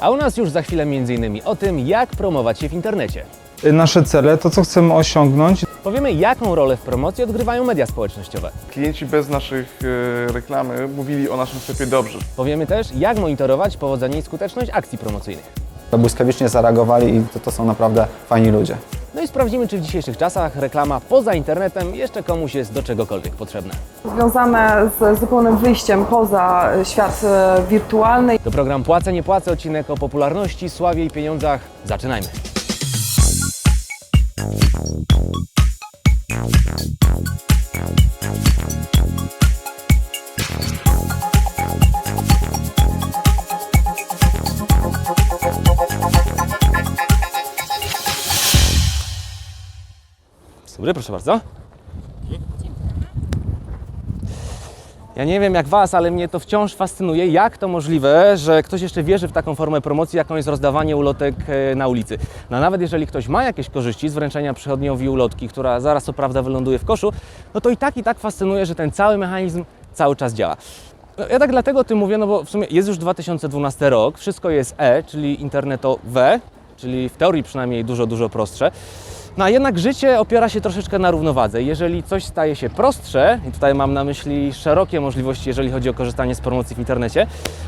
A u nas już za chwilę m.in. o tym, jak promować się w internecie. nasze cele, to co chcemy osiągnąć. Powiemy, jaką rolę w promocji odgrywają media społecznościowe. Klienci bez naszych e, reklamy mówili o naszym sklepie dobrze. Powiemy też, jak monitorować powodzenie i skuteczność akcji promocyjnych. Błyskawicznie zareagowali i to, to są naprawdę fajni ludzie. No i sprawdzimy, czy w dzisiejszych czasach reklama poza internetem jeszcze komuś jest do czegokolwiek potrzebna. związane z zupełnym wyjściem poza świat e, wirtualny. To program Płacę, nie płacę, odcinek o popularności, sławie i pieniądzach. Zaczynajmy. Dobry, proszę bardzo. Ja nie wiem jak Was, ale mnie to wciąż fascynuje, jak to możliwe, że ktoś jeszcze wierzy w taką formę promocji, jaką jest rozdawanie ulotek e, na ulicy. No nawet jeżeli ktoś ma jakieś korzyści z wręczenia przychodniowi ulotki, która zaraz co prawda wyląduje w koszu, no to i tak i tak fascynuje, że ten cały mechanizm cały czas działa. No, Ja tak dlatego o tym mówię, no bo w sumie jest już 2012 rok, wszystko jest E, czyli internetowe, czyli w teorii przynajmniej dużo, dużo prostsze. No a jednak życie opiera się troszeczkę na równowadze. Jeżeli coś staje się prostsze, i tutaj mam na myśli szerokie możliwości, jeżeli chodzi o korzystanie z promocji w internecie,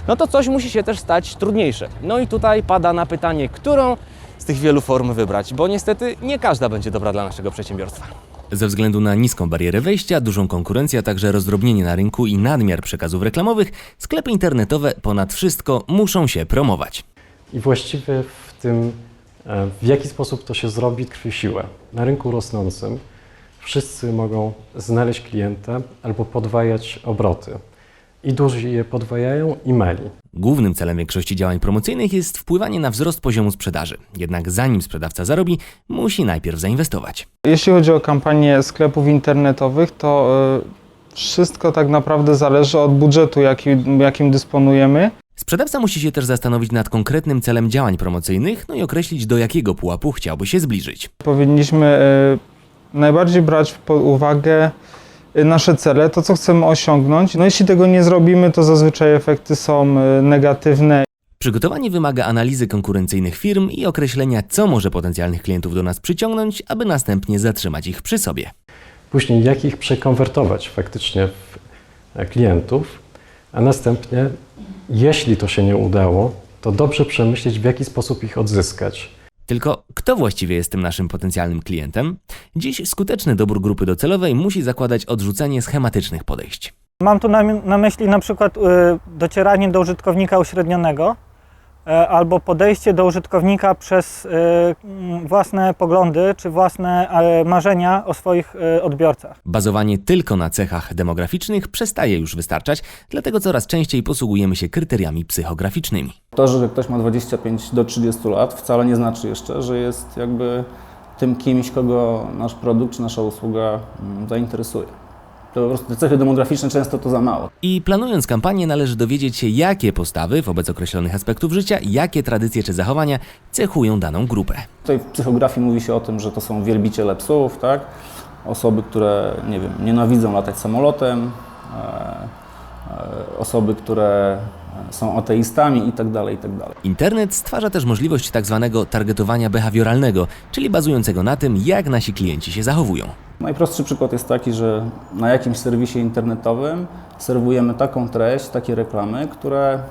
no to coś musi się też stać trudniejsze. No i tutaj pada na pytanie, którą z tych wielu form wybrać, bo niestety nie każda będzie dobra dla naszego przedsiębiorstwa. Ze względu na niską barierę wejścia, dużą konkurencję, a także rozdrobnienie na rynku i nadmiar przekazów reklamowych, sklepy internetowe ponad wszystko muszą się promować. I właściwie w tym, w jaki sposób to się zrobi, tkwi siłę. Na rynku rosnącym wszyscy mogą znaleźć klienta albo podwajać obroty. I duży je podwajają i mali. Głównym celem większości działań promocyjnych jest wpływanie na wzrost poziomu sprzedaży. Jednak zanim sprzedawca zarobi, musi najpierw zainwestować. Jeśli chodzi o kampanię sklepów internetowych, to y, wszystko tak naprawdę zależy od budżetu, jakim, jakim dysponujemy. Sprzedawca musi się też zastanowić nad konkretnym celem działań promocyjnych, no i określić do jakiego pułapu chciałby się zbliżyć. Powinniśmy y, najbardziej brać pod uwagę y, nasze cele, to co chcemy osiągnąć. No jeśli tego nie zrobimy, to zazwyczaj efekty są y, negatywne. Przygotowanie wymaga analizy konkurencyjnych firm i określenia, co może potencjalnych klientów do nas przyciągnąć, aby następnie zatrzymać ich przy sobie. Później jak ich przekonwertować faktycznie w e, klientów, a następnie, jeśli to się nie udało, to dobrze przemyśleć, w jaki sposób ich odzyskać. Tylko kto właściwie jest tym naszym potencjalnym klientem? Dziś skuteczny dobór grupy docelowej musi zakładać odrzucenie schematycznych podejść. Mam tu na, na myśli na przykład y, docieranie do użytkownika uśrednionego albo podejście do użytkownika przez mm, własne poglądy czy własne e, marzenia o swoich odbiorcach. Bazowanie tylko na cechach demograficznych przestaje już wystarczać, dlatego coraz częściej posługujemy się kryteriami psychograficznymi. To, że ktoś ma 25 do 30 lat, wcale nie znaczy jeszcze, że jest jakby tym kimś, kogo nasz produkt czy nasza usługa zainteresuje. To po prostu te cechy demograficzne często to za mało. I planując kampanię należy dowiedzieć się, jakie postawy wobec określonych aspektów życia, jakie tradycje czy zachowania cechują daną grupę. Tutaj w psychografii mówi się o tym, że to są wielbiciele psów, tak? Osoby, które, nie wiem, nienawidzą latać samolotem, e, e, osoby, które są ateistami i tak dalej, i tak dalej. Internet stwarza też możliwość tak zwanego targetowania behawioralnego, czyli bazującego na tym, jak nasi klienci się zachowują. Najprostszy przykład jest taki, że na jakimś serwisie internetowym serwujemy taką treść, takie reklamy, które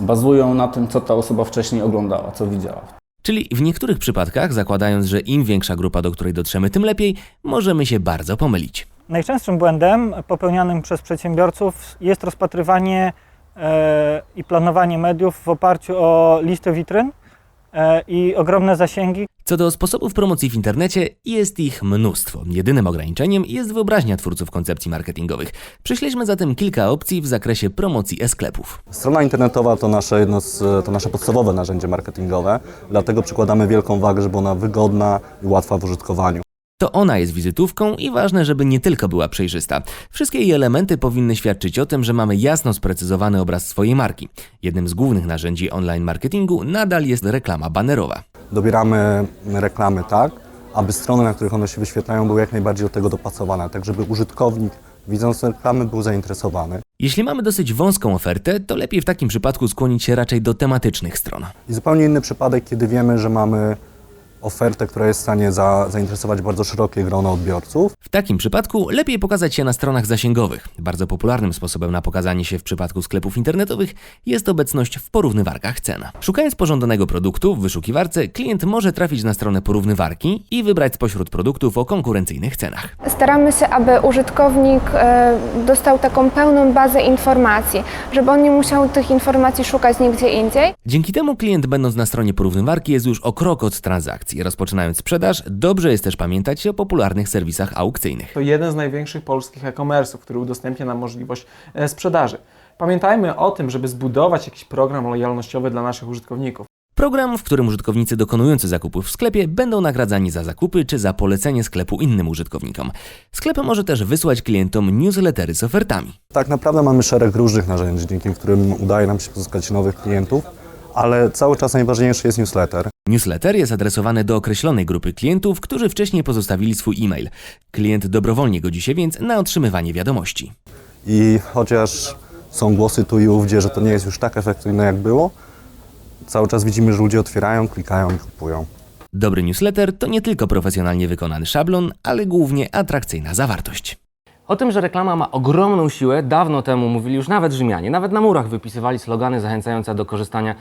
bazują na tym, co ta osoba wcześniej oglądała, co widziała. Czyli w niektórych przypadkach, zakładając, że im większa grupa, do której dotrzemy, tym lepiej, możemy się bardzo pomylić. Najczęstszym błędem popełnianym przez przedsiębiorców jest rozpatrywanie i planowanie mediów w oparciu o listę witryn e, i ogromne zasięgi, Co do sposobów promocji w internecie, jest ich mnóstwo. Jedynym ograniczeniem jest wyobraźnia twórców koncepcji marketingowych. Przyśleśmy zatem kilka opcji w zakresie promocji e-sklepów. Strona internetowa to nasze, jedno z, to nasze podstawowe narzędzie marketingowe, dlatego przykładamy wielką wagę, żeby ona wygodna i łatwa w użytkowaniu. To ona jest wizytówką i ważne, żeby nie tylko była przejrzysta. Wszystkie jej elementy powinny świadczyć o tym, że mamy jasno sprecyzowany obraz swojej marki. Jednym z głównych narzędzi online marketingu nadal jest reklama banerowa. Dobieramy reklamy tak, aby strony, na których one się wyświetlają, były jak najbardziej do tego dopasowane, tak żeby użytkownik widząc reklamy był zainteresowany. Jeśli mamy dosyć wąską ofertę, to lepiej w takim przypadku skłonić się raczej do tematycznych stron. I zupełnie inny przypadek, kiedy wiemy, że mamy ofertę, która jest w stanie za, zainteresować bardzo szerokie grono odbiorców. W takim przypadku lepiej pokazać się na stronach zasięgowych. Bardzo popularnym sposobem na pokazanie się w przypadku sklepów internetowych jest obecność w porównywarkach cen. Szukając pożądanego produktu w wyszukiwarce, klient może trafić na stronę porównywarki i wybrać spośród produktów o konkurencyjnych cenach. Staramy się, aby użytkownik e, dostał taką pełną bazę informacji, żeby on nie musiał tych informacji szukać nigdzie indziej. Dzięki temu klient będąc na stronie porównywarki jest już o krok od transakcji. Rozpoczynając sprzedaż, dobrze jest też pamiętać o popularnych serwisach aukcyjnych. To jeden z największych polskich e-commerce'ów, który udostępnia nam możliwość e, sprzedaży. Pamiętajmy o tym, żeby zbudować jakiś program lojalnościowy dla naszych użytkowników. Program, w którym użytkownicy dokonujący zakupów w sklepie będą nagradzani za zakupy czy za polecenie sklepu innym użytkownikom. Sklep może też wysłać klientom newslettery z ofertami. Tak naprawdę mamy szereg różnych narzędzi, dzięki którym udaje nam się pozyskać nowych klientów, ale cały czas najważniejszy jest newsletter. Newsletter jest adresowany do określonej grupy klientów, którzy wcześniej pozostawili swój e-mail. Klient dobrowolnie godzi się więc na otrzymywanie wiadomości. I chociaż są głosy tu i ówdzie, że to nie jest już tak efektywne jak było, cały czas widzimy, że ludzie otwierają, klikają i kupują. Dobry newsletter to nie tylko profesjonalnie wykonany szablon, ale głównie atrakcyjna zawartość. O tym, że reklama ma ogromną siłę, dawno temu mówili już nawet Rzymianie. Nawet na murach wypisywali slogany zachęcające do korzystania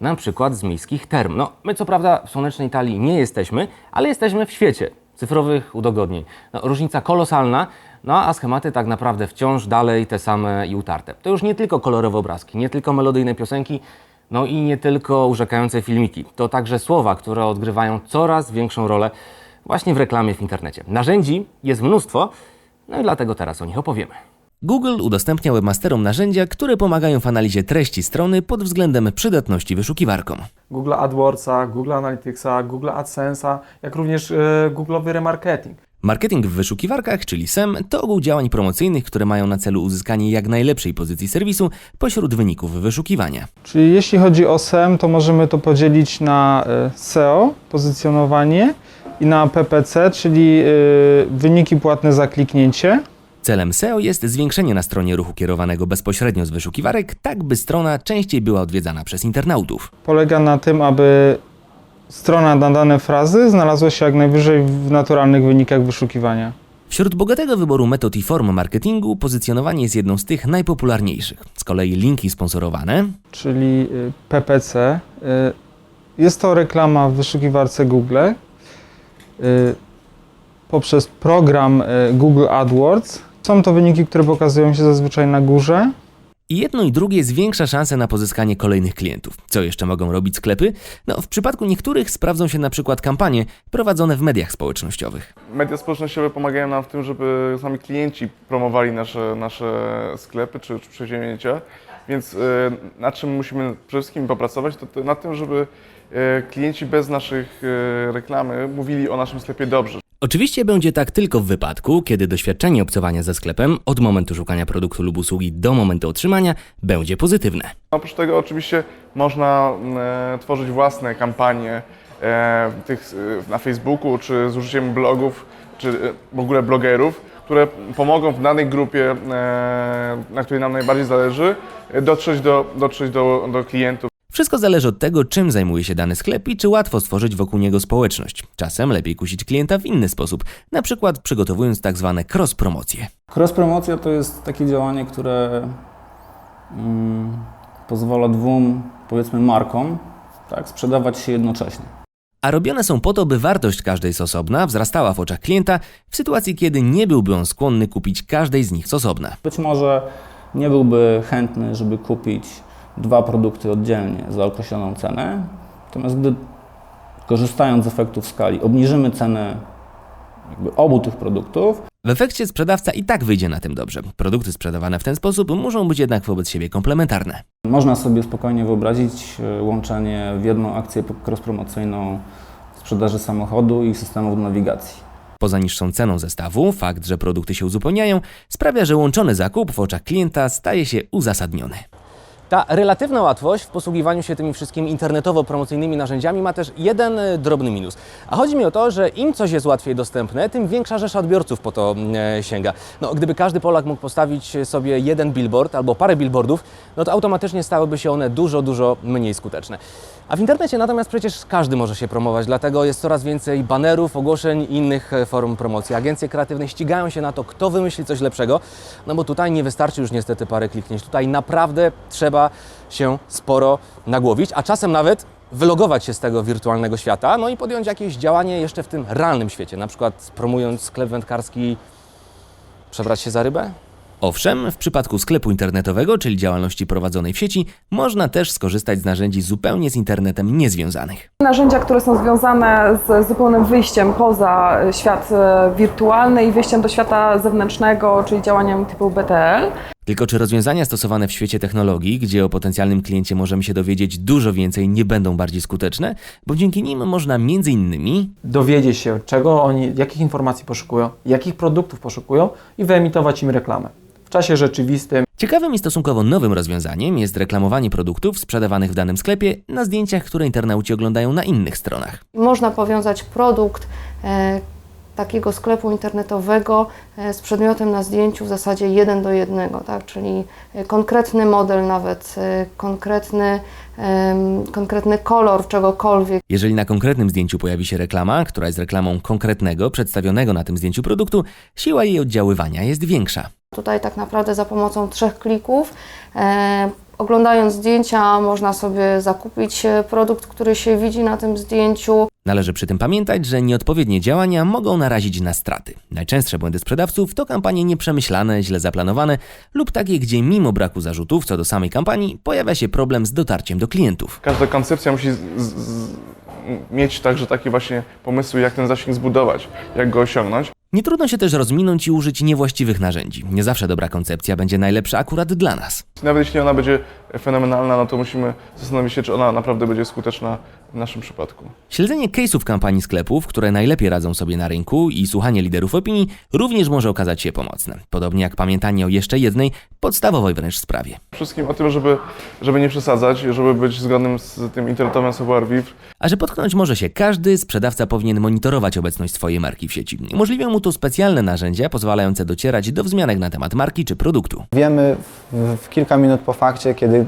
na przykład z miejskich term. No, my co prawda w słonecznej Italii nie jesteśmy, ale jesteśmy w świecie cyfrowych udogodnień. No, różnica kolosalna, no a schematy tak naprawdę wciąż dalej te same i utarte. To już nie tylko kolorowe obrazki, nie tylko melodyjne piosenki, no i nie tylko urzekające filmiki. To także słowa, które odgrywają coraz większą rolę właśnie w reklamie w internecie. Narzędzi jest mnóstwo, no i dlatego teraz o nich opowiemy. Google udostępnia webmasterom narzędzia, które pomagają w analizie treści strony pod względem przydatności wyszukiwarkom. Google AdWordsa, Google Analyticsa, Google AdSense'a, jak również e, Google'owy remarketing. Marketing w wyszukiwarkach, czyli SEM, to ogół działań promocyjnych, które mają na celu uzyskanie jak najlepszej pozycji serwisu pośród wyników wyszukiwania. Czyli jeśli chodzi o SEM, to możemy to podzielić na e, SEO, pozycjonowanie i na PPC, czyli e, wyniki płatne za kliknięcie. Celem SEO jest zwiększenie na stronie ruchu kierowanego bezpośrednio z wyszukiwarek, tak by strona częściej była odwiedzana przez internautów. Polega na tym, aby strona na dane frazy znalazła się jak najwyżej w naturalnych wynikach wyszukiwania. Wśród bogatego wyboru metod i form marketingu pozycjonowanie jest jedną z tych najpopularniejszych. Z kolei linki sponsorowane, czyli y, PPC. Y, Jest to reklama w wyszukiwarce Google y, poprzez program y, Google AdWords. Są to wyniki, które pokazują się zazwyczaj na górze. I jedno i drugie zwiększa szanse na pozyskanie kolejnych klientów. Co jeszcze mogą robić sklepy? No, w przypadku niektórych sprawdzą się na przykład kampanie prowadzone w mediach społecznościowych. Media społecznościowe pomagają nam w tym, żeby sami klienci promowali nasze, nasze sklepy czy, czy przedsięwzięcia. Więc e, nad czym musimy przede wszystkim popracować, to, to nad tym, żeby e, klienci bez naszych e, reklamy mówili o naszym sklepie dobrze. Oczywiście będzie tak tylko w wypadku, kiedy doświadczenie obcowania ze sklepem od momentu szukania produktu lub usługi do momentu otrzymania będzie pozytywne. Oprócz tego oczywiście można e, tworzyć własne kampanie e, tych, e, na Facebooku, czy z użyciem blogów, czy e, w ogóle blogerów, które pomogą w danej grupie, e, na której nam najbardziej zależy, dotrzeć do, dotrzeć do, do klientów. Wszystko zależy od tego, czym zajmuje się dany sklep i czy łatwo stworzyć wokół niego społeczność. Czasem lepiej kusić klienta w inny sposób, na przykład przygotowując tak zwane cross-promocje. Cross-promocja to jest takie działanie, które mm, pozwala dwóm, powiedzmy, markom tak, sprzedawać się jednocześnie. A robione są po to, by wartość każdej z osobna wzrastała w oczach klienta w sytuacji, kiedy nie byłby on skłonny kupić każdej z nich z osobna. Być może nie byłby chętny, żeby kupić dwa produkty oddzielnie za określoną cenę, natomiast gdy korzystając z efektów skali obniżymy cenę obu tych produktów, W efekcie sprzedawca i tak wyjdzie na tym dobrze. Produkty sprzedawane w ten sposób muszą być jednak wobec siebie komplementarne. można sobie spokojnie wyobrazić e, łączenie w jedną akcję cross-promocyjną sprzedaży samochodu i systemów nawigacji. Poza niższą ceną zestawu, fakt, że produkty się uzupełniają, sprawia, że łączony zakup w oczach klienta staje się uzasadniony. Ta relatywna łatwość w posługiwaniu się tymi wszystkimi internetowo-promocyjnymi narzędziami ma też jeden e, drobny minus. A chodzi mi o to, że im coś jest łatwiej dostępne, tym większa rzesza odbiorców po to e, sięga. No, gdyby każdy Polak mógł postawić sobie jeden billboard albo parę billboardów, no to automatycznie stałyby się one dużo, dużo mniej skuteczne. A w internecie natomiast przecież każdy może się promować, dlatego jest coraz więcej banerów, ogłoszeń i innych e, form promocji. Agencje kreatywne ścigają się na to, kto wymyśli coś lepszego, no bo tutaj nie wystarczy już niestety parę kliknięć. Tutaj naprawdę trzeba się sporo nagłowić, a czasem nawet wylogować się z tego wirtualnego świata, no i podjąć jakieś działanie jeszcze w tym realnym świecie, na przykład promując sklep wędkarski, przebrać się za rybę? Owszem, w przypadku sklepu internetowego, czyli działalności prowadzonej w sieci, można też skorzystać z narzędzi zupełnie z internetem niezwiązanych. Narzędzia, które są związane z zupełnym wyjściem poza świat e, wirtualny i wyjściem do świata zewnętrznego, czyli działaniami typu BTL. Tylko czy rozwiązania stosowane w świecie technologii, gdzie o potencjalnym kliencie możemy się dowiedzieć dużo więcej, nie będą bardziej skuteczne? Bo dzięki nim można między innymi dowiedzieć się, czego oni, jakich informacji poszukują, jakich produktów poszukują i wyemitować im reklamę. W czasie rzeczywistym Ciekawym i stosunkowo nowym rozwiązaniem jest reklamowanie produktów sprzedawanych w danym sklepie na zdjęciach, które internauci oglądają na innych stronach. Można powiązać produkt e, takiego sklepu internetowego e, z przedmiotem na zdjęciu w zasadzie jeden do jednego, tak? czyli e, konkretny model nawet, e, konkretny, konkretny kolor czegokolwiek. Jeżeli na konkretnym zdjęciu pojawi się reklama, która jest reklamą konkretnego, przedstawionego na tym zdjęciu produktu, siła jej oddziaływania jest większa. Tutaj tak naprawdę za pomocą trzech klików, oglądając zdjęcia, można sobie zakupić e, produkt, który się widzi na tym zdjęciu. Należy przy tym pamiętać, że nieodpowiednie działania mogą narazić na straty. Najczęstsze błędy sprzedawców to kampanie nieprzemyślane, źle zaplanowane lub takie, gdzie mimo braku zarzutów co do samej kampanii pojawia się problem z dotarciem do klientów. Każda koncepcja musi z, z, z, mieć także takie właśnie pomysły, jak ten zasięg zbudować, jak go osiągnąć. Nie trudno się też rozminąć i użyć niewłaściwych narzędzi. Nie zawsze dobra koncepcja będzie najlepsza akurat dla nas. Nawet jeśli ona będzie fenomenalna, no to musimy zastanowić się, czy ona naprawdę będzie skuteczna w naszym przypadku. Śledzenie case'ów kampanii sklepów, które najlepiej radzą sobie na rynku i słuchanie liderów opinii również może okazać się pomocne. Podobnie jak pamiętanie o jeszcze jednej, podstawowej wręcz sprawie. Wszystkim o tym, żeby, żeby nie przesadzać, żeby być zgodnym z tym internetowym software VIV. A że potknąć może się każdy, sprzedawca powinien monitorować obecność swojej marki w sieci. Umożliwią mu to specjalne narzędzia pozwalające docierać do wzmianek na temat marki czy produktu. Wiemy w, w kilka minut po fakcie, kiedy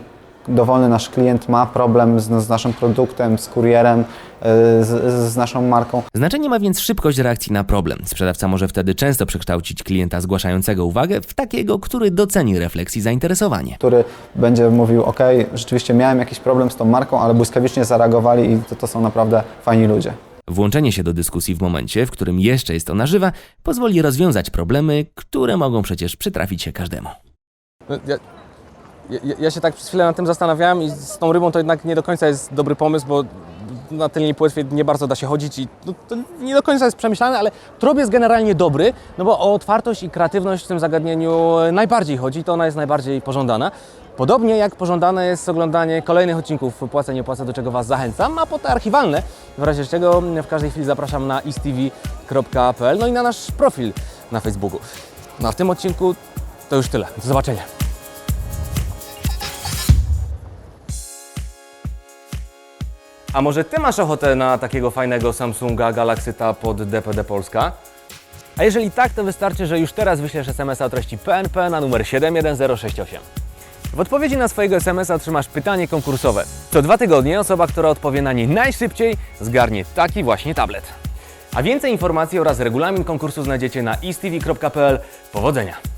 dowolny nasz klient ma problem z, z naszym produktem, z kurierem, y, z, z naszą marką. Znaczenie ma więc szybkość reakcji na problem. Sprzedawca może wtedy często przekształcić klienta zgłaszającego uwagę w takiego, który doceni refleks i zainteresowanie. który będzie mówił, ok, rzeczywiście miałem jakiś problem z tą marką, ale błyskawicznie zareagowali i to, to są naprawdę fajni ludzie. Włączenie się do dyskusji w momencie, w którym jeszcze jest ona żywa, pozwoli rozwiązać problemy, które mogą przecież przytrafić się każdemu. No, Ja, ja, ja się tak przez chwilę nad tym zastanawiałem i z tą rybą to jednak nie do końca jest dobry pomysł, bo na tylnej płetwie nie bardzo da się chodzić i no, to nie do końca jest przemyślane, ale trop jest generalnie dobry, no bo o otwartość i kreatywność w tym zagadnieniu najbardziej chodzi, to ona jest najbardziej pożądana. Podobnie jak pożądane jest oglądanie kolejnych odcinków Płacę, nie płacę, do czego Was zachęcam, a po te archiwalne, w razie czego w każdej chwili zapraszam na istv.pl, no i na nasz profil na Facebooku. No a w tym odcinku to już tyle. Do zobaczenia. A może Ty masz ochotę na takiego fajnego Samsunga Galaxy Tab od DPD Polska? A jeżeli tak, to wystarczy, że już teraz wyślesz SMS-a o treści PNP na numer 71068. W odpowiedzi na swojego SMS-a otrzymasz pytanie konkursowe. Co dwa tygodnie osoba, która odpowie na nie najszybciej, zgarnie taki właśnie tablet. A więcej informacji oraz regulamin konkursu znajdziecie na istv.pl. Powodzenia!